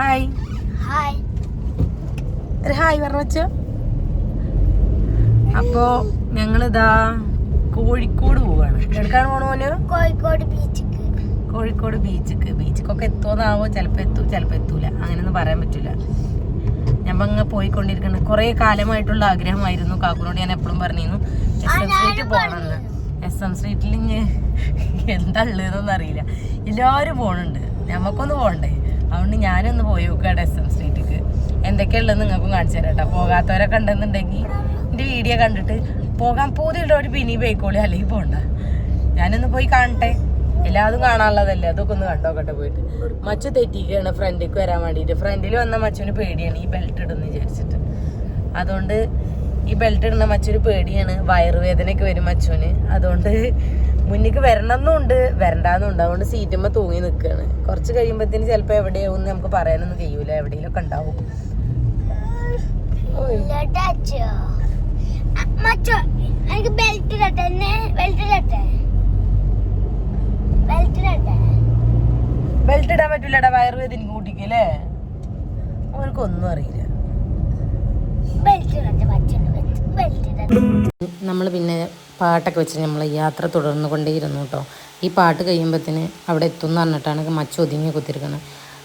Hi. Hi. ഒരു hi പറഞ്ഞു അപ്പോ ഞങ്ങളിതാ കോഴിക്കോട് പോവാണ്. എടുക്കാൻ പോണോന് കോഴിക്കോട് ബീച്ചിക്ക് കോഴിക്കോട് ബീച്ചിക്ക് ബീച്ചിക്കൊക്കെ എത്തുമെന്നാവോ ചിലപ്പോൾ എത്തും ചിലപ്പോൾ എത്തൂല. അങ്ങനെയൊന്നും പറയാൻ പറ്റൂല. ഞമ്മ അങ്ങ് പോയിക്കൊണ്ടിരിക്കുന്നത് കുറേ കാലമായിട്ടുള്ള ആഗ്രഹമായിരുന്നു. കാക്കുനോട് ഞാൻ എപ്പോഴും പറഞ്ഞിരുന്നു എസ് എം സ്ട്രീറ്റ് പോകണമെന്ന് എസ് എം സ്ട്രീറ്റിൽ ഇങ്ങ് എന്താ ഉള്ളതെന്നൊന്നും അറിയില്ല. എല്ലാവരും പോണുണ്ട്. ഞമ്മക്കൊന്ന് പോകണ്ടേ അതുകൊണ്ട് ഞാനൊന്ന് പോയി നോക്കാട്ടെ എസ് എം സ്ട്രീറ്റിക്ക് എന്തൊക്കെയുള്ളത് നിങ്ങൾക്കും കാണിച്ചു തരാം കേട്ടോ പോകാത്തവരൊക്കെ ഉണ്ടെന്നുണ്ടെങ്കിൽ എന്റെ വീഡിയോ കണ്ടിട്ട് പോകാൻ പോതിയുള്ളവർ പിന്നെ പോയിക്കോളി അല്ലെങ്കിൽ പോണ്ട. ഞാനൊന്ന് പോയി കാണട്ടെ. എല്ലാതും കാണാനുള്ളതല്ലേ? അതൊക്കെ ഒന്ന് കണ്ടോക്കട്ടെ പോയിട്ട്. മച്ചു തെറ്റിക്കുകയാണ് ഫ്രണ്ടിലേക്ക് വരാൻ വേണ്ടിയിട്ട്. ഫ്രണ്ടിൽ വന്ന മച്ചുവിന് പേടിയാണ് ഈ ബെൽറ്റ് ഇടുന്നു വിചാരിച്ചിട്ട്. അതുകൊണ്ട് ഈ ബെൽറ്റ് ഇടുന്ന മച്ചൊരു പേടിയാണ്. വയറുവേദനയൊക്കെ വരും മച്ചോന്. അതുകൊണ്ട് മുന്നിക്ക് വരണമെന്നുണ്ട് വരണ്ടാന്നുണ്ട്. അതുകൊണ്ട് സീറ്റുമ്മ തൂങ്ങി നിൽക്കുകയാണ് കുറച്ച് കഴിയുമ്പോഴത്തേന് ചിലപ്പോൾ എവിടെയാവും നമുക്ക് പറയാനൊന്നും കഴിയൂല. എവിടെയെങ്കിലൊക്കെ ഉണ്ടാവും. മച്ചോ എനിക്ക് ബെൽറ്റ് ഇടട്ടെ. ബെൽറ്റ് ഇടട്ടെ. ബെൽറ്റ് ഇടാൻ പറ്റൂലടാ. വയറുവേദന കൂട്ടിക്കല്ലേ? അവർക്കൊന്നും അറിയില്ല ബെൽറ്റ് ഇടട്ടെ മച്ചോ ബെൽറ്റ് ഇടട്ടെ നമ്മൾ പിന്നെ പാട്ടൊക്കെ വെച്ച് നമ്മൾ യാത്ര തുടർന്നു കൊണ്ടേയിരുന്നു കേട്ടോ ഈ പാട്ട് കഴിയുമ്പോഴത്തേന് അവിടെ എത്തും എന്ന് പറഞ്ഞിട്ടാണ് മച്ചു ഒതുങ്ങി കുത്തിരിക്കുന്നത്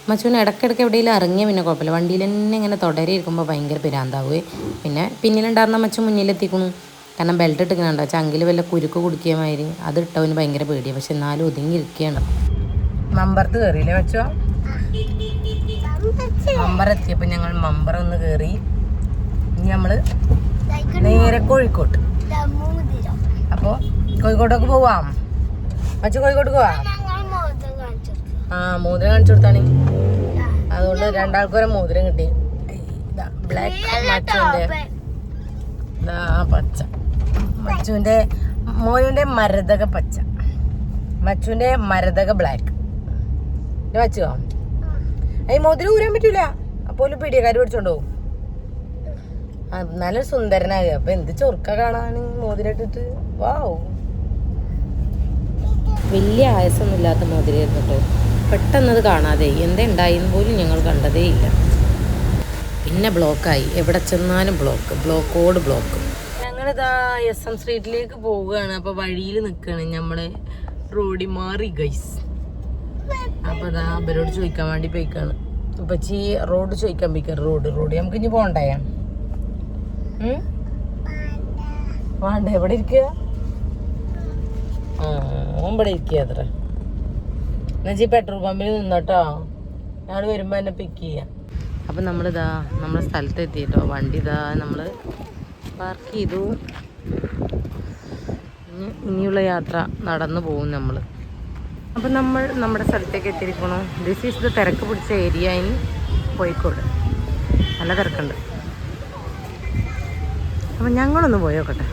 മച്ചുവിന് ഇടയ്ക്കിടയ്ക്ക് എവിടെയെങ്കിലും ഇറങ്ങിയ പിന്നെ കുഴപ്പമില്ല. വണ്ടിയിൽ തന്നെ ഇങ്ങനെ തുടരെ ഇരിക്കുമ്പോൾ ഭയങ്കര പിരാന്താവുകയെ പിന്നെ പിന്നിലുണ്ടായിരുന്ന മച്ചു മുന്നിലെത്തിക്കണു. കാരണം ബെൽറ്റ് ഇട്ടിക്കണുണ്ടോ ചങ്കിൽ വല്ല കുരുക്ക് കുടിക്കിയ മാതിരി അത് ഇട്ടവന് ഭയങ്കര പേടിയാണ് പക്ഷെ എന്നാലും ഒതുങ്ങിയിരിക്കുകയാണ് മമ്പറത്ത് കയറിയില്ലേ മച്ചോ? മമ്പറെത്തിയപ്പോൾ ഞങ്ങൾ മമ്പറൊന്ന് കയറി ഇനി നമ്മൾ നേരെ കോഴിക്കോട്ട്. അപ്പൊ കോഴിക്കോട്ടൊക്കെ പോവാം. അച്ഛ കോഴിക്കോട്ട് പോവാം? ആ മോതിരം കാണിച്ചു കൊടുത്താണ് അതുകൊണ്ട് രണ്ടാൾക്കൊരു മോതിരം കിട്ടി. ബ്ലാക്ക് മച്ചുവിന്റെ പച്ച. മച്ചുവിന്റെ മോയുന്റെ മരതക പച്ച. മച്ചുവിന്റെ മരതക ബ്ലാക്ക് മച്ചുവോ ഈ മോതിരം ഊരാൻ പറ്റൂല. അപ്പോൾ പിടിയക്കാർ പിടിച്ചോണ്ട് പോകും ആ, നല്ല സുന്ദരനായി. അപ്പൊ എന്ത് ചൊറുക്ക കാണാൻ മോതിരട്ടിട്ട്? വാവ് വലിയ ആയസൊന്നും ഇല്ലാത്ത മോതിരയായിരുന്നു കേട്ടോ. പെട്ടെന്നത് കാണാതെ എന്തുണ്ടായിരുന്നു പോലും ഞങ്ങൾ കണ്ടതേ ഇല്ല. പിന്നെ ബ്ലോക്കായി. എവിടെ ചെന്നാലും ബ്ലോക്ക്. ബ്ലോക്കോട് ബ്ലോക്ക്. ഞങ്ങളിതാ എസ് എം സ്ട്രീറ്റിലേക്ക് പോവുകയാണ്. അപ്പൊ വഴിയിൽ നിൽക്കുകയാണ് നമ്മളെ റോഡി മാറി ഗൈസ് അപ്പൊ ഇതാ അവരോട് ചോദിക്കാൻ വേണ്ടി പോയിക്കാണ്. ഉപ്പച്ചി റോഡ് ചോദിക്കാൻ പോയിക്കാണ്. റോഡ്. റോഡ് നമുക്ക് ഇനി പോണ്ടായ വേണ്ട എവിടെ ഇരിക്കുക? ഇവിടെ ഇരിക്കുക അത്ര. എന്നുവെച്ചാൽ പെട്രോൾ പമ്പിൽ നിന്നോട്ടോ ഞാൻ വരുമ്പോൾ എന്നെ പിക്ക് ചെയ്യാം. അപ്പം നമ്മളിതാ നമ്മുടെ സ്ഥലത്ത് എത്തിയിട്ടോ വണ്ടി ഇതാ നമ്മൾ പാർക്ക് ചെയ്തു. ഇനി ഇനിയുള്ള യാത്ര നടന്നു പോകും നമ്മൾ അപ്പം നമ്മൾ നമ്മുടെ സ്ഥലത്തേക്ക് എത്തിയിരിക്കണു. ദിസ് ഈസ് ദ തിരക്ക് പിടിച്ച ഏരിയ ഇനി കോഴിക്കോട്. നല്ല തിരക്കുണ്ട്. അപ്പം ഞങ്ങളൊന്ന് പോയി നോക്കട്ടെ.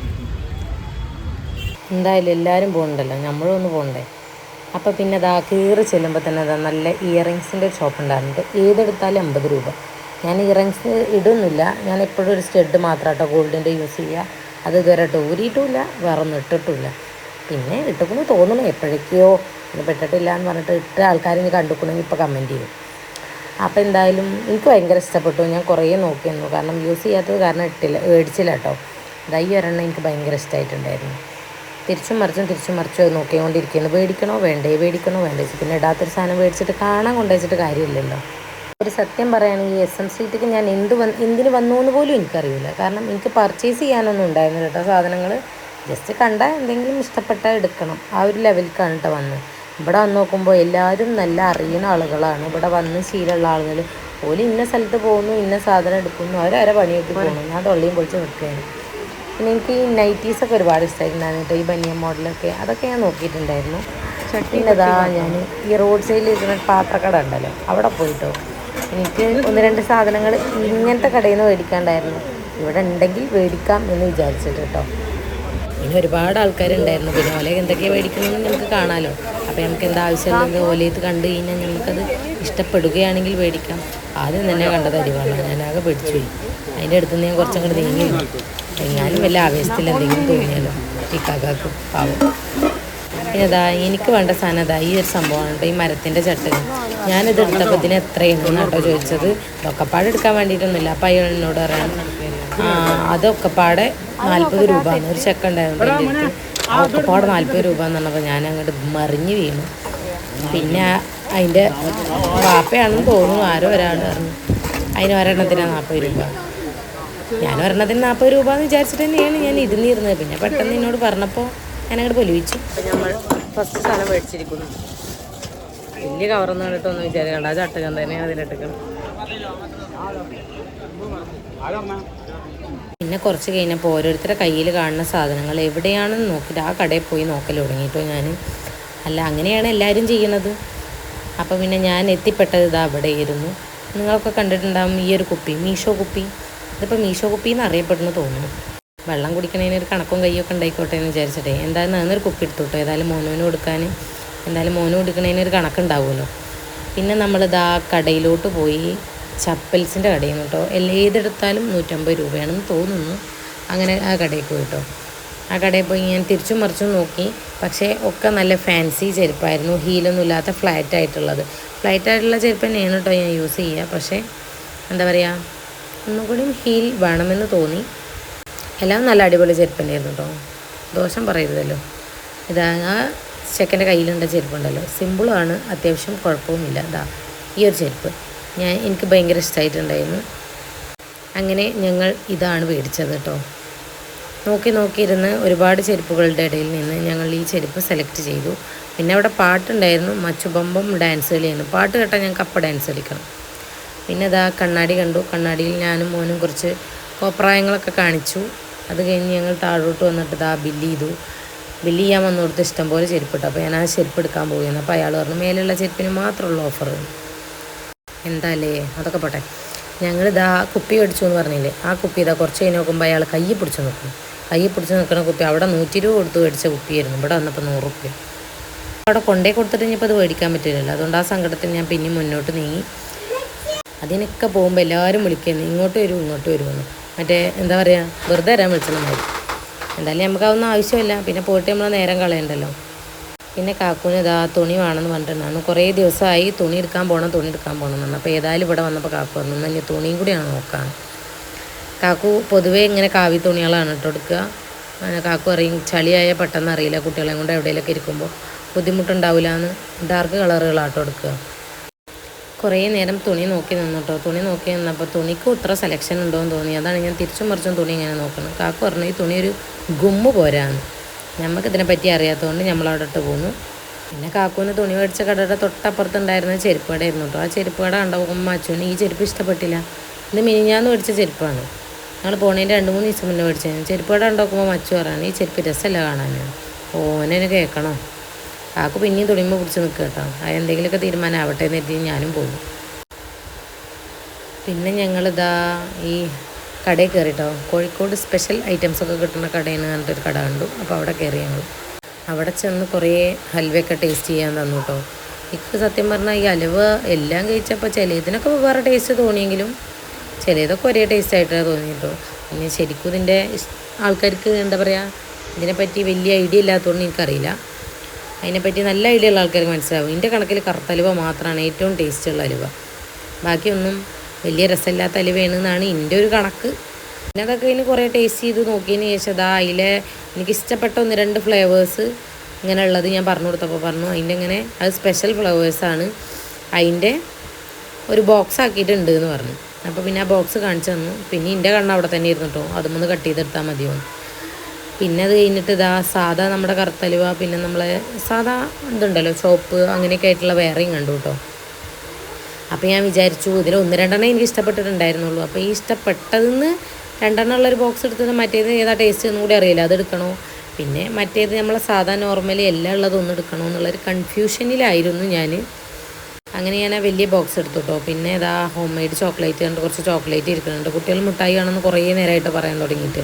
എന്തായാലും എല്ലാവരും പോകുന്നുണ്ടല്ലോ നമ്മളും ഒന്ന് പോകണ്ടേ അപ്പോൾ പിന്നെ അതാ കീറി ചെല്ലുമ്പോൾ തന്നെ അതാ നല്ല ഇയറിങ്സിന്റെ ഷോപ്പ് ഉണ്ടായിരുന്നുണ്ട് ഏതെടുത്താലും അമ്പത് രൂപ. ഞാൻ ഇയറിങ്സ് ഇടുന്നില്ല. ഞാൻ എപ്പോഴും ഒരു സ്റ്റഡ് മാത്രമാട്ടോ ഗോൾഡിന്റെ യൂസ് ചെയ്യുക അത് ഇതുവരെ ഊരിയിട്ടുമില്ല. വേറെ ഒന്നും ഇട്ടിട്ടുമില്ല. പിന്നെ ഇട്ടുക്കുന്നു തോന്നുന്നു എപ്പോഴേക്കോ ഇന്ന് പെട്ടിട്ടില്ല എന്ന് പറഞ്ഞിട്ട് ഇട്ട ആൾക്കാർ ഇനി കണ്ടുക്കണമെങ്കിൽ ഇപ്പോൾ കമന്റ് ചെയ്യും. അപ്പോൾ എന്തായാലും എനിക്ക് ഭയങ്കര ഇഷ്ടപ്പെട്ടു. ഞാൻ കുറേ നോക്കിയിരുന്നു കാരണം യൂസ് ചെയ്യാത്തത് കാരണം ഇട്ടില്ല മേടിച്ചില്ല കേട്ടോ. ദൈ ഒരെണ്ണം എനിക്ക് ഭയങ്കര ഇഷ്ടമായിട്ടുണ്ടായിരുന്നു തിരിച്ചും മറിച്ചും തിരിച്ചും മറിച്ചും നോക്കിക്കൊണ്ടിരിക്കുന്നു മേടിക്കണോ വേണ്ടേ? മേടിക്കണോ വേണ്ടേ? പിന്നെ ഇടാത്തൊരു സാധനം മേടിച്ചിട്ട് കാണാൻ കൊണ്ടുവച്ചിട്ട് കാര്യമില്ലല്ലോ. ഒരു സത്യം പറയുകയാണെങ്കിൽ എസ് എം സ്ട്രീറ്റിക്ക് ഞാൻ എന്ത് വന്ന് എന്തിന് വന്നു എന്ന് പോലും എനിക്കറിയില്ല. കാരണം എനിക്ക് പർച്ചേസ് ചെയ്യാനൊന്നും ഉണ്ടായിരുന്നില്ല കേട്ടോ. സാധനങ്ങൾ ജസ്റ്റ് കണ്ടാൽ എന്തെങ്കിലും ഇഷ്ടപ്പെട്ടാൽ എടുക്കണം. ആ ഒരു ലെവലിലേക്കാണ് കേട്ടോ വന്നത്. ഇവിടെ വന്ന് നോക്കുമ്പോൾ എല്ലാവരും നല്ല അറിയുന്ന ആളുകളാണ്. ഇവിടെ വന്ന് ശീലമുള്ള ആളുകൾ. ഓൽ ഇന്ന സ്ഥലത്ത് പോകുന്നു ഇന്ന സാധനം എടുക്കുന്നു അവരവരെ പണിയൊക്കെ പോകുന്നു. ഞാൻ തൊള്ളിയും പൊളിച്ച് നിൽക്കുകയാണ്. പിന്നെ എനിക്ക് ഈ നൈറ്റീസൊക്കെ ഒരുപാട് ഇഷ്ടമായിട്ടുണ്ടായിരുന്നു കേട്ടോ ഈ ബനിയൻ മോഡലൊക്കെ അതൊക്കെ ഞാൻ നോക്കിയിട്ടുണ്ടായിരുന്നു. പിന്നെ അതാ ഞാൻ ഈ റോഡ് സൈഡിൽ ഇരിക്കുന്ന പാത്രക്കട ഉണ്ടല്ലോ അവിടെ പോയിട്ടോ. എനിക്ക് ഒന്ന് രണ്ട് സാധനങ്ങൾ ഇങ്ങനത്തെ കടയിൽ നിന്ന് മേടിക്കാണ്ടായിരുന്നു. ഇവിടെ ഉണ്ടെങ്കിൽ മേടിക്കാം എന്ന് വിചാരിച്ചിട്ട് കേട്ടോ. ഇനി ഒരുപാട് ആൾക്കാരുണ്ടായിരുന്നു. പിന്നെ ഓലെ എന്തൊക്കെയാണ് മേടിക്കുന്നതെന്ന് നമുക്ക് കാണാമല്ലോ അപ്പോൾ നമുക്ക് എന്താ ആവശ്യമുണ്ടെങ്കിൽ ഓലയത്ത് കണ്ടു കഴിഞ്ഞാൽ നമുക്കത് ഇഷ്ടപ്പെടുകയാണെങ്കിൽ മേടിക്കാം. ആദ്യം തന്നെ കണ്ടത് അരിവാണ്. ഞാനാകെ പേടിച്ചു പോയി. അതിന്റെ അടുത്ത് ഞാൻ കുറച്ചങ്ങോട്ട് നീങ്ങി എങ്ങാനും വല്ല ആവേശത്തിൽ എന്തെങ്കിലും തോന്നിയാലോ ഈ കാക്കാക്കും പാവം. പിന്നെ അതാ എനിക്ക് വേണ്ട സാധനം അതാ ഈ ഒരു സംഭവമാണ് കേട്ടോ ഈ മരത്തിന്റെ ചട്ടുകൾ ഞാനിത് എടുത്തപ്പോൾ ഇതിന് എത്രയാണ് കേട്ടോ ചോദിച്ചത്. ഒക്കപ്പാട് എടുക്കാൻ വേണ്ടിയിട്ടൊന്നുമില്ല. അപ്പം അയാൾ എന്നോട് പറയാൻ ആ അതൊക്കെപ്പാടെ നാൽപ്പത് രൂപ ഒരു ചെക്കുണ്ടായിരുന്നു ഒക്കെപ്പാടെ നാൽപ്പത് രൂപ എന്ന് പറഞ്ഞപ്പോൾ ഞാൻ അങ്ങോട്ട് മറിഞ്ഞ് വീണു. പിന്നെ അതിന്റെ വാപ്പയാണെന്ന് തോന്നുന്നു ആരോ ഒരാൾ പറഞ്ഞു. അതിന് ഒരെണ്ണത്തിനാണ് നാൽപ്പത് രൂപ. ഞാൻ ഒരെണ്ണത്തിന് നാൽപ്പത് രൂപ എന്ന് വിചാരിച്ചിട്ട് തന്നെയാണ് ഞാൻ ഇരുന്നിരുന്നത്. പിന്നെ പെട്ടെന്ന് എന്നോട് പറഞ്ഞപ്പോൾ ഞാൻ അങ്ങോട്ട് പൊലിവിച്ചു നമ്മൾ ഫസ്റ്റ് സ്ഥലം മേടിച്ചിരിക്കുന്നു. വലിയ കവറൊന്നും കണ്ടിട്ടൊന്നും വിചാരിക്കണ്ട. അത് അട്ടകം തന്നെയാണ് അതിലിട്ടേക്കണം. പിന്നെ കുറച്ച് കഴിഞ്ഞപ്പോൾ ഓരോരുത്തരുടെ കയ്യിൽ കാണുന്ന സാധനങ്ങൾ എവിടെയാണെന്ന് നോക്കിയിട്ട് ആ കടയിൽ പോയി നോക്കൽ തുടങ്ങിയിട്ടോ ഞാൻ അല്ല അങ്ങനെയാണ് എല്ലാവരും ചെയ്യുന്നത്. അപ്പോൾ പിന്നെ ഞാൻ എത്തിപ്പെട്ടത് ഇതാ അവിടെയായിരുന്നു നിങ്ങളൊക്കെ കണ്ടിട്ടുണ്ടാകും ഈ ഒരു കുപ്പി മീഷോ കുപ്പി. ഇതിപ്പോൾ മീഷോ കുപ്പി എന്ന് അറിയപ്പെടുന്നു തോന്നുന്നു. വെള്ളം കുടിക്കണതിന് ഒരു കണക്കും കയ്യൊക്കെ ഉണ്ടായിക്കോട്ടെ എന്ന് വിചാരിച്ചിട്ടേ. എന്തായാലും നന്നൊരു കുപ്പി എടുത്തോട്ടോ ഏതായാലും മോനോന് കൊടുക്കാൻ എന്തായാലും മോന് കൊടുക്കണതിന് ഒരു കണക്കുണ്ടാവുമല്ലോ. പിന്നെ നമ്മളിതാ കടയിലോട്ട് പോയി ചപ്പൽസിന്റെ കടയിൽ നിന്ന് കേട്ടോ. ഏതെടുത്താലും നൂറ്റമ്പത് രൂപയാണെന്ന് തോന്നുന്നു. അങ്ങനെ ആ കടയിൽ പോയി കേട്ടോ. ആ കടയിൽ പോയി ഞാൻ തിരിച്ചും മറിച്ചും നോക്കി. പക്ഷേ ഒക്കെ നല്ല ഫാൻസി ചെരുപ്പായിരുന്നു. ഹീലൊന്നും ഇല്ലാത്ത ഫ്ലാറ്റ് ആയിട്ടുള്ളത്. ഫ്ലാറ്റ് ആയിട്ടുള്ള ചെരുപ്പ് തന്നെയാണ് കേട്ടോ ഞാൻ യൂസ് ചെയ്യുക. പക്ഷേ എന്താ പറയുക ഒന്നും ഹീൽ വേണമെന്ന് തോന്നി. എല്ലാം നല്ല അടിപൊളി ചെരുപ്പ് തന്നെയായിരുന്നു കേട്ടോ. ദോഷം പറയരുതല്ലോ. ഇതാ ആ ചെക്കന്റെ കയ്യിലുണ്ട ചെരുപ്പുണ്ടല്ലോ. സിമ്പിളാണ് അത്യാവശ്യം കുഴപ്പവുമില്ല. ഇതാ ഈ ഒരു ചെരുപ്പ്. ഞാൻ എനിക്ക് ഭയങ്കര ഇഷ്ടമായിട്ടുണ്ടായിരുന്നു അങ്ങനെ ഞങ്ങൾ ഇതാണ് മേടിച്ചത് കേട്ടോ നോക്കി നോക്കിയിരുന്ന് ഒരുപാട് ചെരുപ്പുകളുടെ ഇടയിൽ നിന്ന് ഞങ്ങൾ ഈ ചെരുപ്പ് സെലക്ട് ചെയ്തു. പിന്നെ അവിടെ പാട്ടുണ്ടായിരുന്നു മച്ചുബമ്പം ഡാൻസ് കളിയായിരുന്നു പാട്ട് കേട്ടാൽ ഞങ്ങൾക്ക് അപ്പം ഡാൻസ് കളിക്കണം. പിന്നെ അതാ കണ്ണാടി കണ്ടു. കണ്ണാടിയിൽ ഞാനും മോനും കുറച്ച് കോപ്രായങ്ങളൊക്കെ കാണിച്ചു. അത് കഴിഞ്ഞ് ഞങ്ങൾ താഴോട്ട് വന്നിട്ട് ഇതാ ബില്ല് ചെയ്തു. ബില്ല് ചെയ്യാൻ വന്നു കൊടുത്ത് ഇഷ്ടംപോലെ ചെരുപ്പിട്ടു അപ്പോൾ ഞാൻ ആ ചെരുപ്പ് എടുക്കാൻ പോവുകയാണ്. അപ്പോൾ അയാൾ പറഞ്ഞു മേലുള്ള ചെരുപ്പിന് മാത്രമുള്ള ഓഫർ എന്താല്ലേ അതൊക്കെ പോട്ടെ. ഞങ്ങൾ ഇതാ കുപ്പി മേടിച്ചു എന്ന് പറഞ്ഞില്ലേ? ആ കുപ്പി ഇതാ കുറച്ച് കഴിഞ്ഞ് നോക്കുമ്പോൾ അയാൾ കൈ പിടിച്ച് നിൽക്കും കൈ പിടിച്ച് നിൽക്കുന്ന കുപ്പി അവിടെ നൂറ്റി രൂപ കൊടുത്ത് മേടിച്ച കുപ്പിയായിരുന്നു. ഇവിടെ വന്നപ്പോൾ നൂറ് റുപ്യ അവിടെ കൊണ്ടേ കൊടുത്തിട്ട് ഇനിയിപ്പോൾ അത് മേടിക്കാൻ പറ്റില്ലല്ലോ. അതുകൊണ്ട് ആ സങ്കടത്തിൽ ഞാൻ പിന്നെ മുന്നോട്ട് നീങ്ങി. അതിനൊക്കെ പോകുമ്പോൾ എല്ലാവരും വിളിക്കുന്നു. ഇങ്ങോട്ട് വരും ഇങ്ങോട്ട് വരുമെന്ന് മറ്റേ എന്താ പറയുക വെറുതെ വരാൻ വിളിച്ചത് എന്തായാലും നമുക്ക് അതൊന്നും ആവശ്യമില്ല. പിന്നെ പോയിട്ട് നമ്മൾ നേരം കളയണ്ടല്ലോ. പിന്നെ കാക്കൂന് ഇതാ തുണി വേണമെന്ന് പറഞ്ഞിട്ടുണ്ടായിരുന്നു കുറേ ദിവസമായി തുണി എടുക്കാൻ പോകണം തുണി എടുക്കാൻ പോകണം എന്ന് പറഞ്ഞു. അപ്പോൾ ഏതായാലും ഇവിടെ വന്നപ്പോൾ കാക്കു വന്നു എന്നാൽ ഇനി തുണിയും കൂടിയാണ് നോക്കാൻ. കാക്കു പൊതുവേ ഇങ്ങനെ കാവി തുണികളാണ് കേട്ടോ എടുക്കുക. അങ്ങനെ കാക്കു അറിയും ചളിയായ പെട്ടെന്ന് അറിയില്ല കുട്ടികളെ കൊണ്ട് എവിടെയെങ്കിലൊക്കെ ഇരിക്കുമ്പോൾ ബുദ്ധിമുട്ടുണ്ടാവില്ല എന്ന് ഡാർക്ക് കളറുകളാട്ടോ എടുക്കുക. കുറേ നേരം തുണി നോക്കി നിന്നു കേട്ടോ. തുണി നോക്കി നിന്നപ്പോൾ തുണിക്ക് ഇത്ര സെലക്ഷൻ ഉണ്ടോ എന്ന് തോന്നി. അതാണ് ഞാൻ തിരിച്ചും മറിച്ചും തുണി ഇങ്ങനെ നോക്കുന്നത്. കാക്കു പറഞ്ഞു ഈ തുണി ഒരു ഗുമ്മ് പോരാന്ന്. നമുക്ക് ഇതിനെപ്പറ്റി അറിയാത്തതുകൊണ്ട് നമ്മൾ അവിടെ ഇട്ട് പോന്നു. പിന്നെ കാക്കൂന് തുണി മേടിച്ച കടയുടെ തൊട്ടപ്പുറത്തുണ്ടായിരുന്ന ചെരുപ്പ് കടയായിരുന്നു കേട്ടോ. ആ ചെരുപ്പ് കട കണ്ടുമ്പോൾ അച്ഛന് ഈ ചെരുപ്പ് ഇഷ്ടപ്പെട്ടില്ല. ഇത് മിനിഞ്ഞാന്ന് മേടിച്ച ചെരുപ്പാണ്. ഞങ്ങൾ പോണേന്റെ രണ്ട് മൂന്ന് ദിവസം മുന്നേ മേടിച്ചത്. ചെരുപ്പ് കട ഉണ്ടാക്കുമ്പോൾ മച്ചു പറയാണ് ഈ ചെരുപ്പ് രസമല്ല കാണാനാണ് ഓനെ കേൾക്കണോ കാക്കു പിന്നെയും തുണിയുമ്പോൾ പിടിച്ച് നിൽക്കുക കേട്ടോ. അത് എന്തെങ്കിലുമൊക്കെ തീരുമാനം ആവട്ടെ എന്ന് കരുതി ഞാനും പോകും പിന്നെ ഞങ്ങളിതാ ഈ കടയിൽ കയറിയിട്ടോ? കോഴിക്കോട് സ്പെഷ്യൽ ഐറ്റംസ് ഒക്കെ കിട്ടുന്ന കടയിൽ നിന്ന് പറഞ്ഞിട്ടൊരു കട കണ്ടു. അപ്പോൾ അവിടെ കയറി ഞങ്ങൾ. അവിടെ ചെന്ന് കുറേ ഹൽവയൊക്കെ ടേസ്റ്റ് ചെയ്യാൻ തന്നു കേട്ടോ എനിക്ക് സത്യം പറഞ്ഞാൽ ഈ ഹലുവ എല്ലാം കഴിച്ചപ്പോൾ ചിലതിനൊക്കെ വേറെ ടേസ്റ്റ് തോന്നിയെങ്കിലും ചിലതൊക്കെ ഒരേ ടേസ്റ്റ് ആയിട്ടാണ് തോന്നിയിട്ടോ പിന്നെ ശരിക്കും ഇതിന്റെ ആൾക്കാർക്ക് എന്താ പറയുക ഇതിനെപ്പറ്റി വലിയ ഐഡിയ ഇല്ലാത്തതുകൊണ്ട് എനിക്കറിയില്ല. അതിനെപ്പറ്റി നല്ല ഐഡിയ ഉള്ള ആൾക്കാർക്ക് മനസ്സിലാവും. എന്റെ കണക്കിൽ കറുത്ത അലുവ മാത്രമാണ് ഏറ്റവും ടേസ്റ്റ് ഉള്ള അലുവ. ബാക്കിയൊന്നും വലിയ രസമില്ലാത്ത അലുവയാണെന്നാണ് എന്റെ ഒരു കണക്ക്. പിന്നെ അതൊക്കെ ഇതിന് കുറേ ടേസ്റ്റ് ചെയ്ത് നോക്കിയതിന് ശേഷം അതാ അതിലെ എനിക്ക് ഇഷ്ടപ്പെട്ട ഒന്ന് രണ്ട് ഫ്ലേവേഴ്സ് ഇങ്ങനെ ഉള്ളത് ഞാൻ പറഞ്ഞു കൊടുത്തപ്പോൾ പറഞ്ഞു അതിന്റെ ഇങ്ങനെ അത് സ്പെഷ്യൽ ഫ്ലേവേഴ്സാണ് അതിന്റെ ഒരു ബോക്സ് ആക്കിയിട്ടുണ്ട് എന്ന് പറഞ്ഞു. അപ്പോൾ പിന്നെ ആ ബോക്സ് കാണിച്ചു തന്നു. പിന്നെ എന്റെ കണ്ണ് അവിടെ തന്നെ ഇരുന്നു കേട്ടോ അതുമൊന്ന് കട്ട് ചെയ്തെടുത്താൽ മതിയോ പിന്നെ അത് കഴിഞ്ഞിട്ട് ഇതാ സാധാ നമ്മുടെ കറുത്തലുവ പിന്നെ നമ്മളെ സാധാ ഇതുണ്ടല്ലോ സോപ്പ് അങ്ങനെയൊക്കെ ആയിട്ടുള്ള വേറെയും കണ്ടു കേട്ടോ അപ്പോൾ ഞാൻ വിചാരിച്ചു ഇതിൽ ഒന്ന് രണ്ടെണ്ണം എനിക്ക് ഇഷ്ടപ്പെട്ടിട്ടുണ്ടായിരുന്നുള്ളൂ. അപ്പോൾ ഈ ഇഷ്ടപ്പെട്ടതെന്ന് രണ്ടെണ്ണം ഉള്ളൊരു ബോക്സ് എടുത്തത് മറ്റേത് ഏതാ ടേസ്റ്റ് ഒന്നും കൂടി അറിയില്ല. അതെടുക്കണോ പിന്നെ മറ്റേത് നമ്മളെ സാധാ നോർമലി എല്ലാം ഉള്ളത് ഒന്ന് എടുക്കണോ എന്നുള്ളൊരു കൺഫ്യൂഷനിലായിരുന്നു ഞാൻ അങ്ങനെ ഞാൻ ആ വലിയ ബോക്സ് എടുത്തു കേട്ടോ പിന്നെ ഇതാ ഹോം മെയ്ഡ് ചോക്ലേറ്റ് കണ്ട് കുറച്ച് ചോക്ലേറ്റ് ഇരിക്കുന്നുണ്ട്. കുട്ടികൾ മിഠായി ആണെന്ന് കുറേ നേരമായിട്ട് പറയാൻ തുടങ്ങിയിട്ട്.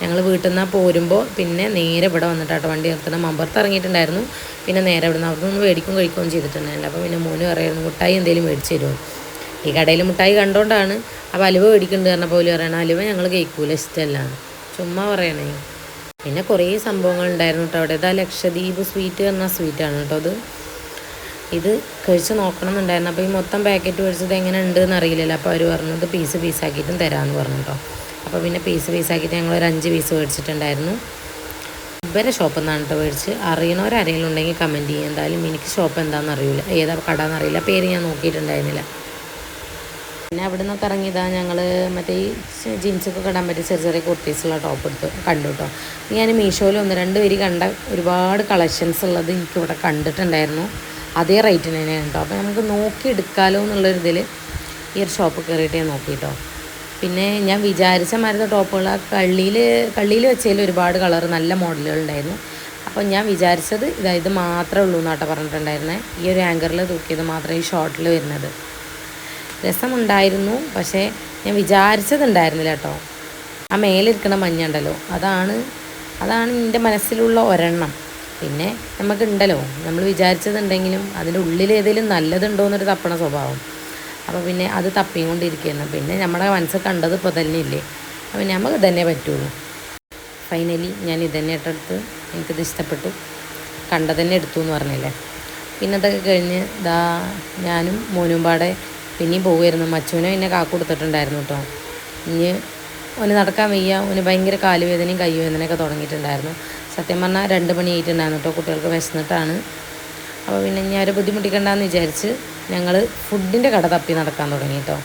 ഞങ്ങൾ വീട്ടിൽ നിന്ന് പോരുമ്പോൾ പിന്നെ നേരെ ഇവിടെ വന്നിട്ടാട്ടോ വണ്ടി നിർത്തണം മമ്പർത്ത് ഇറങ്ങിയിട്ടുണ്ടായിരുന്നു. പിന്നെ നേരെ ഇവിടെ നിന്ന് അവിടെ നിന്ന് മേടിക്കും കഴിക്കുകയും ചെയ്തിട്ടുണ്ടായിരുന്നു. അപ്പോൾ പിന്നെ മോന് പറയുന്നു മുട്ടായി എന്തെങ്കിലും മേടിച്ച് തരുമോ? ഈ കടയിൽ മുട്ടായി കണ്ടുകൊണ്ടാണ് അപ്പോൾ അലുവ മേടിക്കുന്നുണ്ട് പറഞ്ഞപ്പോൾ പോലും പറയണം അലുവ ഞങ്ങൾ കഴിക്കൂല ഇഷ്ടമല്ല ചുമ്മാ പറയണേ. പിന്നെ കുറേ സംഭവങ്ങൾ ഉണ്ടായിരുന്നു കേട്ടോ അവിടെ. ഇതാ ലക്ഷദ്വീപ് സ്വീറ്റ് എന്ന സ്വീറ്റാണ് കേട്ടോ അത്. ഇത് കഴിച്ച് നോക്കണം എന്നുണ്ടായിരുന്നു അപ്പോൾ ഈ മൊത്തം പാക്കറ്റ് മേടിച്ചത് എങ്ങനെ ഉണ്ട് എന്ന് അറിയില്ലല്ലോ അപ്പോൾ അവർ പറഞ്ഞത് പീസ് പീസാക്കിയിട്ടും തരാമെന്ന് പറഞ്ഞു കേട്ടോ അപ്പോൾ പിന്നെ പീസ് പീസാക്കിയിട്ട് ഞങ്ങൾ ഒരു അഞ്ച് പീസ് മേടിച്ചിട്ടുണ്ടായിരുന്നു. ഇവരെ ഷോപ്പ് എന്നാണ് കേട്ടോ മേടിച്ച്. അറിയണവരാരെങ്കിലും ഉണ്ടെങ്കിൽ കമന്റ് ചെയ്യും എന്തായാലും എനിക്ക് ഷോപ്പ് എന്താണെന്ന് അറിയില്ല ഏതാ കട എന്നറിയില്ല പേര് ഞാൻ നോക്കിയിട്ടുണ്ടായിരുന്നില്ല. പിന്നെ അവിടെ നിന്നൊക്കെ ഇറങ്ങിയതാ ഞങ്ങൾ മറ്റേ ഈ ജീൻസൊക്കെ കിടാൻ പറ്റിയ ചെറിയ ചെറിയ കുർത്തീസുള്ള ടോപ്പ് എടുത്ത് കണ്ടു കേട്ടോ. ഞാൻ മീഷോയിൽ ഒന്ന് രണ്ട് പേര് കണ്ട ഒരുപാട് കളക്ഷൻസ് ഉള്ളത് എനിക്കിവിടെ കണ്ടിട്ടുണ്ടായിരുന്നു. അതേ റേറ്റിന് തന്നെയാണ് കേട്ടോ. അപ്പോൾ നമുക്ക് നോക്കി എന്നുള്ളൊരിതിൽ ഈ ഒരു ഷോപ്പ് കയറിയിട്ട് ഞാൻ നോക്കി കേട്ടോ. പിന്നെ ഞാൻ വിചാരിച്ച മരുന്ന് ടോപ്പുകൾ ആ കള്ളിയിൽ കള്ളിയിൽ വെച്ചതിൽ ഒരുപാട് കളർ നല്ല മോഡലുകൾ ഉണ്ടായിരുന്നു. അപ്പോൾ ഞാൻ വിചാരിച്ചത് ഇതാ ഇത് മാത്രമേ ഉള്ളൂ എന്നാട്ടോ പറഞ്ഞിട്ടുണ്ടായിരുന്നത് ഈ ഒരു ആങ്കറിൽ തൂക്കിയത് മാത്രമേ ഈ ഷോർട്ടിൽ വരുന്നത്. രസമുണ്ടായിരുന്നു പക്ഷേ ഞാൻ വിചാരിച്ചത് ഉണ്ടായിരുന്നില്ല കേട്ടോ. ആ മേലിരിക്കണ മഞ്ഞ ഉണ്ടല്ലോ അതാണ് അതാണ് എന്റെ മനസ്സിലുള്ള ഒരെണ്ണം. പിന്നെ നമുക്കുണ്ടല്ലോ നമ്മൾ വിചാരിച്ചതുണ്ടെങ്കിലും അതിന്റെ ഉള്ളിൽ ഏതെങ്കിലും നല്ലതുണ്ടോ എന്നൊരു തപ്പണ സ്വഭാവം. അപ്പോൾ പിന്നെ അത് തപ്പിക്കൊണ്ടിരിക്കുകയാണ് പിന്നെ നമ്മുടെ മനസ്സ് കണ്ടത് ഇപ്പോൾ തന്നെ ഇല്ലേ അപ്പോൾ നമുക്ക് തന്നെ പറ്റുള്ളൂ. ഫൈനലി ഞാൻ ഇതന്നെ ഇട്ടെടുത്ത് എനിക്കിത് ഇഷ്ടപ്പെട്ടു. കണ്ടതന്നെ എടുത്തു എന്ന് പറഞ്ഞില്ലേ? പിന്നെ അതൊക്കെ കഴിഞ്ഞ് ദാ ഞാനും മോനും പാടെ പിന്നെയും പോവുമായിരുന്നു മച്ചുവിനെ എന്നെ കാക്കു കൊടുത്തിട്ടുണ്ടായിരുന്നു കേട്ടോ. ഇനി ഒന്ന് നടക്കാൻ വയ്യ. ഒന്ന് ഭയങ്കര കാലുവേദനയും കൈവേദനയൊക്കെ തുടങ്ങിയിട്ടുണ്ടായിരുന്നു. സത്യം പറഞ്ഞാൽ രണ്ട് മണി ആയിട്ടുണ്ടായിരുന്നു കേട്ടോ കുട്ടികൾക്ക് വിശന്നിട്ടാണ്. അപ്പോൾ പിന്നെ ഞാൻ ഒരു ബുദ്ധിമുട്ടിക്കണ്ടെന്ന് വിചാരിച്ച് ഞങ്ങൾ ഫുഡിന്റെ കട തപ്പി നടക്കാൻ തുടങ്ങി കേട്ടോ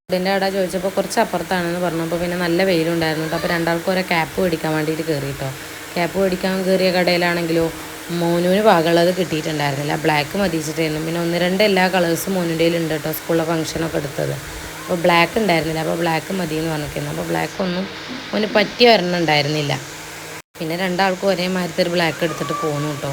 ഫുഡിന്റെ കട ചോദിച്ചപ്പോൾ കുറച്ച് അപ്പുറത്താണെന്ന് പറഞ്ഞപ്പോൾ പിന്നെ നല്ല വെയിലുണ്ടായിരുന്നു അപ്പോൾ രണ്ടാൾക്കും ഓരോ ക്യാപ്പ് മേടിക്കാൻ വേണ്ടിയിട്ട് കയറി കേട്ടോ ക്യാപ്പ് മേടിക്കാൻ കയറിയ കടയിലാണെങ്കിലോ മോനുവിന് പാകമുള്ളത് കിട്ടിയിട്ടുണ്ടായിരുന്നില്ല. ബ്ലാക്ക് മതിച്ചിട്ടായിരുന്നു. പിന്നെ ഒന്ന് രണ്ട് എല്ലാ കളേഴ്സും മോനുന്റെ ഉണ്ട് കേട്ടോ സ്കൂളിലെ ഫംഗ്ഷനൊക്കെ എടുത്തത്. അപ്പോൾ ബ്ലാക്ക് ഉണ്ടായിരുന്നില്ല. അപ്പോൾ ബ്ലാക്ക് മതി എന്ന് പറഞ്ഞിരുന്നു അപ്പോൾ ബ്ലാക്ക് ഒന്നും മോന് പറ്റിയ ഒരെണ്ണം ഉണ്ടായിരുന്നില്ല. പിന്നെ രണ്ടാൾക്കും ഒരേ മാതിരത്തെ ഒരു ബ്ലാക്ക് എടുത്തിട്ട് പോന്നു കേട്ടോ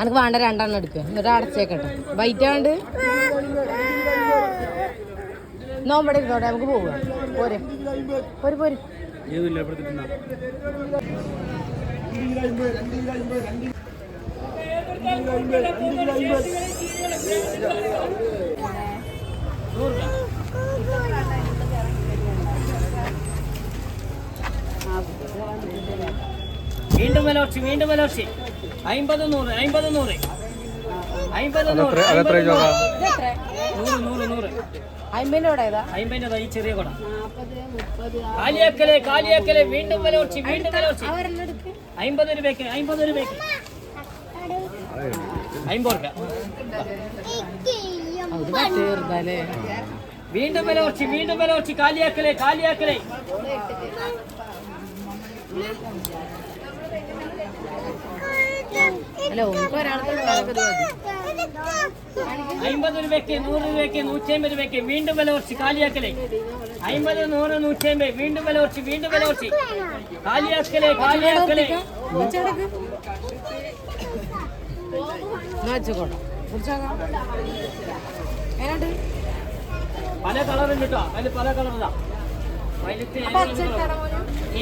അനക്ക് വേണ്ട രണ്ടെണ്ണം എടുക്കുക എന്നിട്ട് അടച്ചേക്കട്ടെ. വൈറ്റാണ്ട് നോമ്പടെ ഇരുന്നോട്ടെ നമുക്ക് പോവുക പോരെ. പോര് പോര്. വീണ്ടും വിലവർച്ചി വീണ്ടും വിലവർച്ചി അമ്പത് നൂറ് അമ്പത് നൂറ്. അമ്പത് നൂറ്. നൂറ് നൂറ് നൂറ്. അമ്പതിന്റെ ഈ ചെറിയ കുട. കാലിയാക്കലെ കാലിയാക്കലെ വീണ്ടും വിലവർച്ചി വീണ്ടും വിലവർച്ചി അമ്പത് രൂപയ്ക്ക് അമ്പത് രൂപയ്ക്ക്. അമ്പത് രൂപ. വീണ്ടും വില വീണ്ടും വിലവർച്ചി കാലിയാക്കലെ കാലിയാക്കലെ. അല്ല നമുക്ക് അമ്പത് രൂപയ്ക്ക് നൂറ് രൂപയ്ക്ക് നൂറ്റി അമ്പത് രൂപയ്ക്ക് വീണ്ടും വില കുറച്ച് കാലിയാക്കലേ. അമ്പത് നൂറ് നൂറ്റി അമ്പത് വീണ്ടും വില കുറച്ച് വീണ്ടും വില കുറച്ച്. കാലിയാക്കലേ കാലിയാക്കലേ. പല കളറും കിട്ടോ. അതിൽ പല കളറിലാ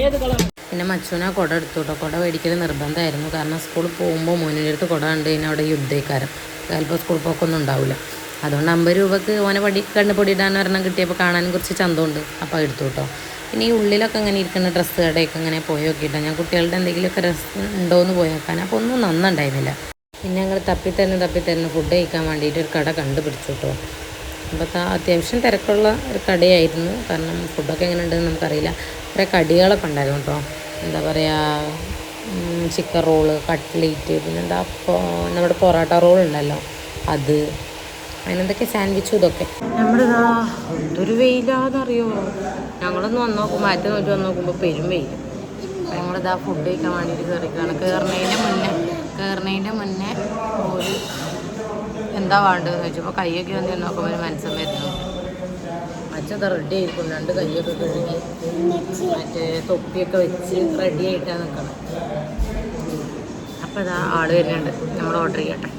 ഏത് കളർ പിന്നെ മച്ചുവിന് കുട എടുത്തു കേട്ടോ കുട മേടിക്കൽ നിർബന്ധമായിരുന്നു. കാരണം സ്കൂളിൽ പോകുമ്പോൾ മോനിന്റെ കുട കണ്ട് കഴിഞ്ഞാൽ അവിടെ യുദ്ധക്കാരൻ ചിലപ്പോൾ സ്കൂൾ പോക്കൊന്നും ഉണ്ടാവില്ല അതുകൊണ്ട് അമ്പത് രൂപക്ക് ഓനെ പടി കണ്ണ് പൊടിയിടാൻ ഒരെണ്ണം കിട്ടിയപ്പോൾ കാണാനും കുറച്ച് ചന്തമുണ്ട്. അപ്പോൾ എടുത്തു കേട്ടോ പിന്നെ ഈ ഉള്ളിലൊക്കെ ഇങ്ങനെ ഇരിക്കുന്ന ഡ്രസ്സ് കടയൊക്കെ ഇങ്ങനെ പോയി നോക്കിയിട്ടോ. ഞാൻ കുട്ടികളുടെ എന്തെങ്കിലുമൊക്കെ ഡ്രസ്സ് ഉണ്ടോ എന്ന് പോയി നോക്കാൻ. അപ്പോൾ ഒന്നും നന്നുണ്ടായിരുന്നില്ല. പിന്നെ ഞങ്ങൾ തപ്പിത്തന്നെ തപ്പിത്തന്നെ ഫുഡ് കഴിക്കാൻ വേണ്ടിയിട്ട് ഒരു കട കണ്ടുപിടിച്ചു കേട്ടോ അപ്പോൾ അത്യാവശ്യം തിരക്കുള്ള ഒരു കടയായിരുന്നു. കാരണം ഫുഡൊക്കെ എങ്ങനെ ഉണ്ടെന്ന് നമുക്കറിയില്ല. കുറേ കടികളൊക്കെ ഉണ്ടായിരുന്നു കേട്ടോ. എന്താ പറയുക ചിക്കൻ റോൾ കട്ട്ലേറ്റ് പിന്നെന്താ എന്താ നമ്മുടെ പൊറോട്ട റോൾ ഉണ്ടല്ലോ അത് അതിനെന്തൊക്കെ സാൻഡ്വിച്ചും ഇതൊക്കെ. നമ്മളിതാ എന്തൊരു വെയിലാന്നറിയോ? ഞങ്ങളൊന്ന് വന്ന് നോക്കുമ്പോൾ മാറ്റി നോക്കി വന്ന് നോക്കുമ്പോൾ പെരും വെയിൽ ഞങ്ങളിതാ ഫുഡ് കഴിക്കാൻ വേണ്ടിയിട്ട് കയറിക്കാണ് കയറുന്നതിന്റെ മുന്നേ കയറുന്നതിന്റെ മുന്നേ ഒരു എന്താ വേണ്ടതെന്ന് ചോദിച്ചപ്പോൾ കൈയൊക്കെ വന്ന് നോക്കുമ്പോൾ ഒരു മനസ്സം വരുന്നു അച്ഛൻ റെഡി ആയിരിക്കും രണ്ട് കൈയൊക്കെ കഴുകി. മറ്റേ തൊപ്പിയൊക്കെ വെച്ച് റെഡി ആയിട്ടാണ് നിൽക്കണം അപ്പോൾ അതാ ആൾ വരുന്നുണ്ട്. നമ്മൾ ഓർഡർ ചെയ്യട്ടെ.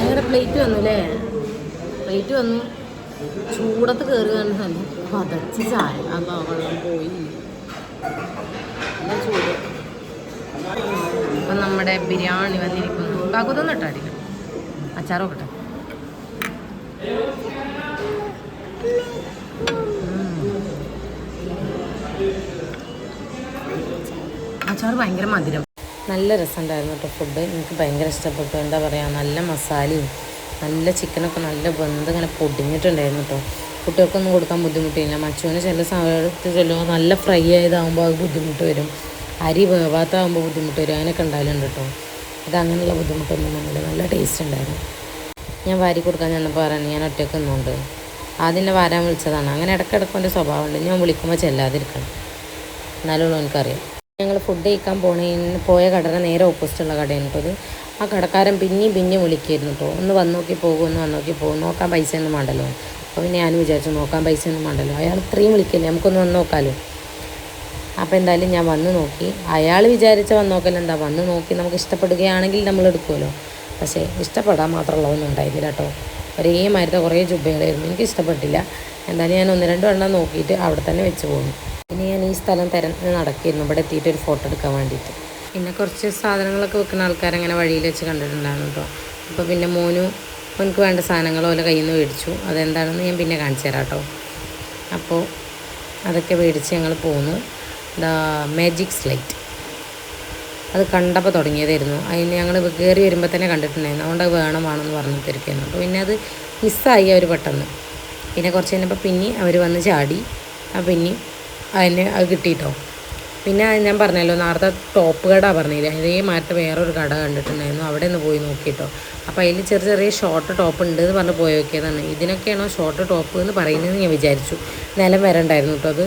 അങ്ങനെ പ്ലേറ്റ് വന്നു അല്ലേ പ്ലേറ്റ് വന്നു. ചൂടത്ത് കയറി വന്ന തന്നെ പതച്ച് ചായ. അതാ വെള്ളം പോയി. ചൂട്. ഇപ്പം നമ്മുടെ ബിരിയാണി വന്നിരിക്കുന്നു. കാക്കുതൊന്നും ഇട്ടാടില്ല അച്ചാറോ ഇട്ടെ? അച്ചാറ് ഭയങ്കര മധുരം. നല്ല രസമുണ്ടായിരുന്നു കേട്ടോ ഫുഡ് എനിക്ക് ഭയങ്കര ഇഷ്ടപ്പെട്ടു. എന്താ പറയുക നല്ല മസാലയും നല്ല ചിക്കനൊക്കെ നല്ല വെന്ത് ഇങ്ങനെ പൊടിഞ്ഞിട്ടുണ്ടായിരുന്നു കേട്ടോ. കുട്ടികൾക്കൊന്നും കൊടുക്കാൻ ബുദ്ധിമുട്ടില്ല. മച്ചുവിന് ചില സമയത്ത് ചെല്ലുമ്പോൾ നല്ല ഫ്രൈ ആയതാകുമ്പോൾ അത് ബുദ്ധിമുട്ട് വരും. അരി വേവാത്താകുമ്പോൾ ബുദ്ധിമുട്ട് വരും. അങ്ങനെയൊക്കെ ഉണ്ടായാലുണ്ട് കേട്ടോ. അത് അങ്ങനെയുള്ള ബുദ്ധിമുട്ടൊന്നും വന്നില്ല നല്ല ടേസ്റ്റ് ഉണ്ടായിരുന്നു. ഞാൻ വാരി കൊടുക്കാൻ ചെന്നപ്പോൾ പറഞ്ഞു ഞാൻ ഒറ്റയ്ക്ക് നിന്നുകൊണ്ട് ആദ്യം വരാൻ വിളിച്ചതാണ്. അങ്ങനെ ഇടയ്ക്കിടയ്ക്ക് എന്റെ സ്വഭാവമുണ്ട്. ഞാൻ വിളിക്കുമ്പോൾ ചെല്ലാതിരിക്കണം. എന്നാലും എനിക്കറിയാം. ഞങ്ങൾ ഫുഡ് കഴിക്കാൻ പോണേന്ന് പോയ കടയുടെ നേരെ ഓപ്പോസിറ്റുള്ള കടയാണ് കേട്ടോ ഇത്. ആ കടക്കാരൻ പിന്നെയും പിന്നെയും വിളിക്കായിരുന്നു കേട്ടോ ഒന്ന് വന്ന് നോക്കി പോകും ഒന്ന് വന്ന് നോക്കി പോകും. നോക്കാൻ പൈസ ഒന്നും വേണ്ടല്ലോ. അപ്പോൾ പിന്നെ ഞാനും വിചാരിച്ചു നോക്കാൻ പൈസ ഒന്നും വേണ്ടല്ലോ. അയാൾ ഇത്രയും വിളിക്കില്ലേ? നമുക്കൊന്ന് വന്ന് നോക്കാമല്ലോ അപ്പോൾ എന്തായാലും ഞാൻ വന്ന് നോക്കി. അയാൾ വിചാരിച്ച വന്ന് നോക്കല്ലോ എന്താ? വന്ന് നോക്കി നമുക്ക് ഇഷ്ടപ്പെടുകയാണെങ്കിൽ നമ്മൾ എടുക്കുമല്ലോ. പക്ഷേ ഇഷ്ടപ്പെടാൻ മാത്രമുള്ളതൊന്നും ഉണ്ടായില്ല കേട്ടോ ഒരേ മരുന്ന് കുറേ ജുബകളായിരുന്നു എനിക്ക് ഇഷ്ടപ്പെട്ടില്ല. എന്തായാലും ഞാൻ ഒന്ന് രണ്ട് എണ്ണം നോക്കിയിട്ട് അവിടെ തന്നെ വെച്ച് പോകുന്നു പിന്നെ ഞാൻ ഈ സ്ഥലം തിരഞ്ഞ് നടക്കിയിരുന്നു ഇവിടെ എത്തിയിട്ട് ഒരു ഫോട്ടോ എടുക്കാൻ വേണ്ടിയിട്ട്. പിന്നെ കുറച്ച് സാധനങ്ങളൊക്കെ വെക്കുന്ന ആൾക്കാരങ്ങനെ വഴിയിൽ വെച്ച് കണ്ടിട്ടുണ്ടായിരുന്നു കേട്ടോ അപ്പോൾ പിന്നെ മോനു മോനക്ക് വേണ്ട സാധനങ്ങൾ ഓല കയ്യിൽ നിന്ന് മേടിച്ചു. അതെന്താണെന്ന് ഞാൻ പിന്നെ കാണിച്ചു തരാം കേട്ടോ അപ്പോൾ അതൊക്കെ മേടിച്ച് ഞങ്ങൾ പോന്നു. ദ മാജിക് സ്ലൈറ്റ് അത് കണ്ടപ്പോൾ തുടങ്ങിയതായിരുന്നു. അതിന് ഞങ്ങൾ കയറി വരുമ്പോൾ തന്നെ കണ്ടിട്ടുണ്ടായിരുന്നു. അതുകൊണ്ട് അത് വേണം വേണമെന്ന് പറഞ്ഞു തിരിക്കുന്നു അപ്പോൾ പിന്നെ അത് മിസ്സായി അവർ പെട്ടെന്ന്. പിന്നെ കുറച്ച് കഴിഞ്ഞപ്പോൾ പിന്നെ അവർ വന്ന് ചാടി. ആ പിന്നെ അതിന് അത് കിട്ടിയിട്ടോ പിന്നെ ഞാൻ പറഞ്ഞല്ലോ നേരത്തെ ടോപ്പ് കട പറഞ്ഞില്ല? ഇതേ മാറ്റ വേറൊരു കട കണ്ടിട്ടുണ്ടായിരുന്നു. അവിടെ ഒന്ന് പോയി നോക്കിയിട്ടോ അപ്പോൾ അതിൽ ചെറിയ ചെറിയ ഷോർട്ട് ടോപ്പ് ഉണ്ട് എന്ന് പറഞ്ഞ് പോയി നോക്കിയതാണ്. ഇതിനൊക്കെയാണോ ഷോർട്ട് ടോപ്പ് എന്ന് പറയുന്നതെന്ന് ഞാൻ വിചാരിച്ചു. നിലം വരണ്ടായിരുന്നു കേട്ടോ അത്.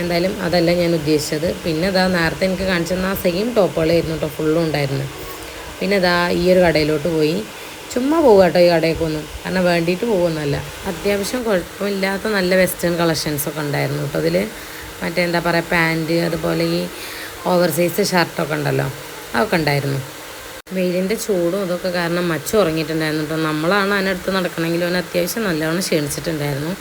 എന്തായാലും അതല്ല ഞാൻ ഉദ്ദേശിച്ചത്. പിന്നെ ഇതാ നേരത്തെ എനിക്ക് കാണിച്ചിരുന്ന ആ സെയിം ടോപ്പുകളായിരുന്നു കേട്ടോ ഫുള്ളും ഉണ്ടായിരുന്നു. പിന്നെ ഇതാ ഈ ഒരു കടയിലോട്ട് പോയി. ചുമ്മാ പോകുക കേട്ടോ ഈ കടയൊക്കൊന്നും കാരണം വേണ്ടിയിട്ട് പോകുന്നല്ല അത്യാവശ്യം കുഴപ്പമില്ലാത്ത നല്ല വെസ്റ്റേൺ കളക്ഷൻസൊക്കെ ഉണ്ടായിരുന്നു കേട്ടോ അതിൽ മറ്റേ എന്താ പറയുക പാന്റ് അതുപോലെ ഈ ഓവർ സൈസ് ഷർട്ടൊക്കെ ഉണ്ടല്ലോ അതൊക്കെ ഉണ്ടായിരുന്നു. വെയിലിന്റെ ചൂടും അതൊക്കെ കാരണം മച്ചു ഉറങ്ങിയിട്ടുണ്ടായിരുന്നു. കേട്ടോ നമ്മളാണ് അതിനടുത്ത് നടക്കണമെങ്കിലും അവൻ അത്യാവശ്യം നല്ലവണ്ണം ക്ഷീണിച്ചിട്ടുണ്ടായിരുന്നു.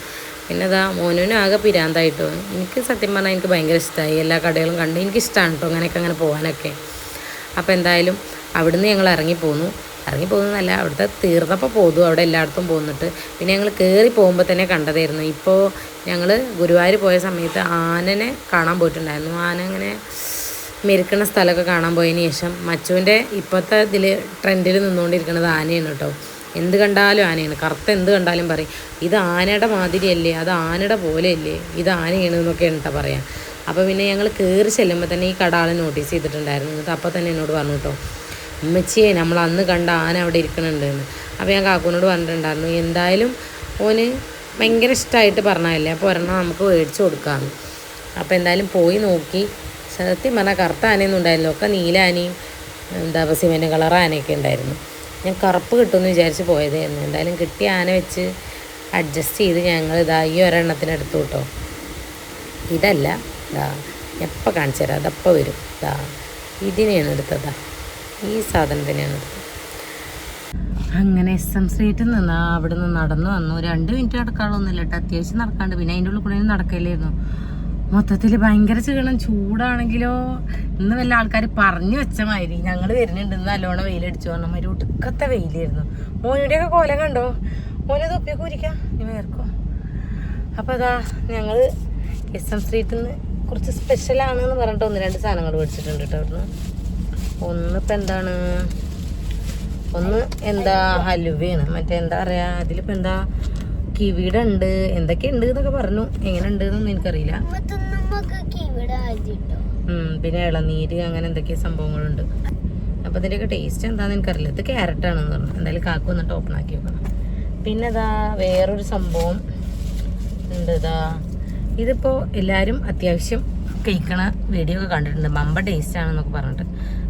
പിന്നെ അതാ മോനുവിനും ആകെ പിരാന്തായിട്ടോ. എനിക്ക് സത്യം പറഞ്ഞാൽ എനിക്ക് ഭയങ്കര ഇഷ്ടമായി എല്ലാ കടകളും കണ്ട് എനിക്കിഷ്ടമാണ് കേട്ടോ അങ്ങനെയൊക്കെ അങ്ങനെ പോകാനൊക്കെ. അപ്പോൾ എന്തായാലും അവിടുന്ന് ഞങ്ങൾ ഇറങ്ങിപ്പോന്നു ഇറങ്ങിപ്പോകുന്നതല്ല അവിടുത്തെ തീർന്നപ്പോൾ പോകും അവിടെ എല്ലായിടത്തും പോന്നിട്ട്. പിന്നെ ഞങ്ങൾ കയറി പോകുമ്പോൾ തന്നെ കണ്ടതായിരുന്നു. ഇപ്പോൾ ഞങ്ങൾ ഗുരുവായൂർ പോയ സമയത്ത് ആനനെ കാണാൻ പോയിട്ടുണ്ടായിരുന്നു. ആന അങ്ങനെ മെരുക്കണ സ്ഥലമൊക്കെ കാണാൻ പോയതിന് ശേഷം മച്ചുവിന്റെ ഇപ്പോഴത്തെ ഇതിൽ ട്രെൻഡിൽ നിന്നുകൊണ്ടിരിക്കുന്നത് ആനയാണ് കേട്ടോ. എന്ത് കണ്ടാലും ആനയാണ്. കറുത്ത എന്ത് കണ്ടാലും പറയും ഇത് ആനയുടെ മാതിരിയല്ലേ? അത് ആനയുടെ പോലെയല്ലേ? ഇത് ആനയാണ് എന്നൊക്കെയാണ് കേട്ടോ പറയാം. അപ്പോൾ പിന്നെ ഞങ്ങൾ കയറി ചെല്ലുമ്പോൾ തന്നെ ഈ കടാളെ നോട്ടീസ് ചെയ്തിട്ടുണ്ടായിരുന്നു. എന്നിട്ട് അപ്പോൾ തന്നെ എന്നോട് പറഞ്ഞു കേട്ടോ ഉമ്മച്ചിയെ നമ്മൾ അന്ന് കണ്ട ആന അവിടെ ഇരിക്കണുണ്ടെന്ന്. അപ്പോൾ ഞാൻ കാക്കൂനോട് പറഞ്ഞിട്ടുണ്ടായിരുന്നു എന്തായാലും ഓന് ഭയങ്കര ഇഷ്ടമായിട്ട് പറഞ്ഞതല്ലേ അപ്പോൾ ഒരെണ്ണം നമുക്ക് മേടിച്ച് കൊടുക്കാമെന്ന് അപ്പോൾ എന്തായാലും പോയി നോക്കി. സത്യം പറഞ്ഞാൽ കറുത്ത ആനയൊന്നും ഉണ്ടായിരുന്നില്ല ഒക്കെ നീലാനയും എന്താ പറയുക സിമെന്റ് കളർ ആനയൊക്കെ ഉണ്ടായിരുന്നു. ഞാൻ കറുപ്പ് കിട്ടുമെന്ന് വിചാരിച്ച് പോയതായിരുന്നു എന്തായാലും കിട്ടിയ ആന വെച്ച് അഡ്ജസ്റ്റ് ചെയ്ത് ഞങ്ങൾ ഇതാ ഈ ഒരെണ്ണത്തിന് എടുത്തു കേട്ടോ. ഇതല്ല ഇതാ എപ്പോൾ കാണിച്ചു തരാം അതപ്പോൾ വരും. ഇതാ ഇതിനെയാണ് എടുത്തതാ. ഈ സാധനം തന്നെയാണ് അങ്ങനെ എസ് എം സ്ട്രീറ്റിൽ നിന്ന് അവിടെ നിന്ന് നടന്നു വന്നു. രണ്ട് മിനിറ്റ് നടക്കാളൊന്നുമില്ല കേട്ടോ. അത്യാവശ്യം നടക്കാണ്ട് പിന്നെ അതിന്റെ ഉള്ളിൽ കൂടെ നടക്കില്ലായിരുന്നു മൊത്തത്തിൽ ഭയങ്കര ക്ഷീണം. ചൂടാണെങ്കിലോ? ഇന്ന് വല്ല ആൾക്കാർ പറഞ്ഞു വെച്ച മാതിരി. ഞങ്ങൾ വരുന്നുണ്ട്. ഇന്ന് നല്ലോണം വെയിലടിച്ചു പറഞ്ഞ മാതിരി ഒടുക്കത്തെ വെയിലായിരുന്നു. മോനുടെയൊക്കെ കോലം കണ്ടോ? മോനെ തൊപ്പിയൊക്കെ ഉരിക്കാം നീ വേർക്കോ? അപ്പോൾ അതാ ഞങ്ങൾ എസ് എം സ്ട്രീറ്റിൽ നിന്ന് കുറച്ച് സ്പെഷ്യലാണെന്ന് പറഞ്ഞിട്ട് ഒന്ന് രണ്ട് സാധനങ്ങൾ മേടിച്ചിട്ടുണ്ട് കേട്ടോ അവിടുന്ന്. ഒന്നിപ്പോൾ എന്താണ്? ഒന്ന് എന്താ ഹലുവയാണ് മറ്റേ എന്താ പറയാ അതിലിപ്പോ എന്താ കിവിടെ ഉണ്ട് എന്തൊക്കെ ഉണ്ട് എന്നൊക്കെ പറഞ്ഞു. എങ്ങനെ ഉണ്ട് എന്നൊന്നും എനിക്കറിയില്ല പിന്നെ ഇളനീര് അങ്ങനെ എന്തൊക്കെ സംഭവങ്ങളുണ്ട്. അപ്പൊ ഇതിന്റെയൊക്കെ ടേസ്റ്റ് എന്താന്ന് എനിക്കറിയില്ല. ഇത് ക്യാരറ്റ് ആണെന്ന് പറഞ്ഞു. എന്തായാലും കാക്കു വന്നിട്ട് ഓപ്പൺ ആക്കി വെക്കണം. പിന്നെ ഇതാ വേറൊരു സംഭവം. ഉണ്ട് ഇതാ. ഇതിപ്പോ എല്ലാരും അത്യാവശ്യം കഴിക്കണ വീഡിയോ ഒക്കെ കണ്ടിട്ടുണ്ട്. മമ്പ ടേസ്റ്റ് ആണെന്നൊക്കെ പറഞ്ഞിട്ട്.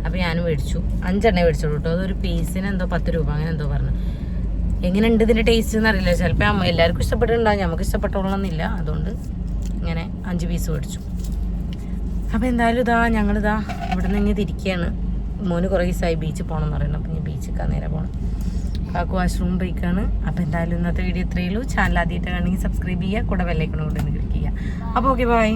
അപ്പൊ ഞാൻ മേടിച്ചു. അഞ്ചെണ്ണേ മേടിച്ചോളൂ കേട്ടോ. അതൊരു പീസിന് എന്തോ പത്ത് രൂപ അങ്ങനെ എന്തോ പറഞ്ഞു. എങ്ങനെയുണ്ട് ഇതിന്റെ ടേസ്റ്റ് എന്ന് അറിയില്ല ചിലപ്പോൾ എല്ലാവർക്കും ഇഷ്ടപ്പെട്ടിട്ടുണ്ടാവും. നമുക്ക് ഇഷ്ടപ്പെട്ടോളണമെന്നില്ല അതുകൊണ്ട് ഇങ്ങനെ അഞ്ച് പീസ് മേടിച്ചു. അപ്പോൾ എന്തായാലും ഇതാ ഞങ്ങളിതാ ഇവിടെ നിന്ന് ഇങ്ങനെ തിരിക്കുകയാണ് മോന് കുറേ ദിവസമായി ബീച്ചിൽ പോകണം എന്ന് പറയുന്നത് അപ്പം ഞാൻ ബീച്ചിൽ നേരെ പോകണം കാക്കു വാഷ്റൂം ബ്രേക്കാണ് അപ്പോൾ എന്തായാലും ഇന്നത്തെ വീഡിയോ ഇത്രയുള്ളൂ ചാനൽ ആദ്യമായിട്ട് കാണണമെങ്കിൽ സബ്സ്ക്രൈബ് ചെയ്യുക. കൂടെ ബെല്ലൈക്കൺ കൊണ്ട് ക്ലിക്ക് ചെയ്യുക. അപ്പോൾ ഓക്കെ ബൈ